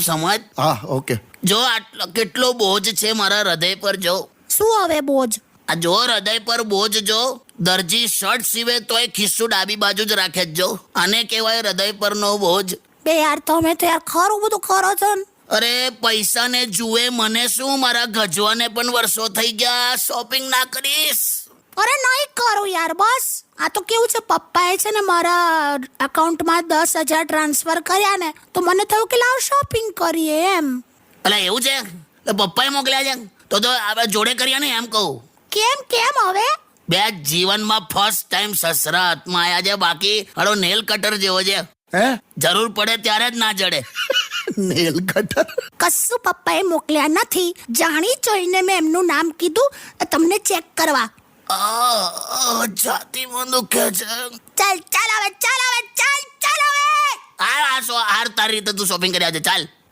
સમજ? હા ઓકે જો આટલો કેટલો બોજ છે મારા હૃદય પર જો. શું હવે બોજ? આ જો હૃદય પર બોજ જો. દરજી શર્ટ સીવે તોય ખિસ્સું ડાબી બાજુ જ રાખે જ જો. આને કહેવાય હૃદય પરનો બોજ. બે યાર તમે તો યાર ખરું બધું ખરો છો ને. અરે પૈસાને જુએ મને શું? મારા ગજવાને પણ વર્ષો થઈ ગયા. શોપિંગ ના કરીશ. અરે નહીં કરું યાર બસ. આ તો કેવું છે પપ્પાએ છે ને મારા એકાઉન્ટમાં દસ હજાર ટ્રાન્સફર કર્યા ને તો મને થયું કે લાવ શોપિંગ કરીએ એમ. અલા એવું છે? તો પપ્પાએ મોકલ્યા છે? તો તો આપણે જોડે કરીએ ને એમ કહું. કેમ કેમ હવે? બે જીવનમાં ફર્સ્ટ ટાઈમ સસરા હાથમાં આવ્યા છે બાકી હળો નેલ કટર જેવો છે. હે? જરૂર પડે ત્યારે જ ના જડે. નેલ કટર કશું પપ્પાએ મોકલ્યા નથી. જાણી જોઈને મેં એમનું નામ કીધું તમને ચેક કરવા. આ, છાતીમાં દુખે છે. ચાલ ચાલ હવે ચાલ હવે ચાલ ચાલ હવે. આ આ સો હાર તારી રીતે તું શોપિંગ કર્યા છે ચાલ.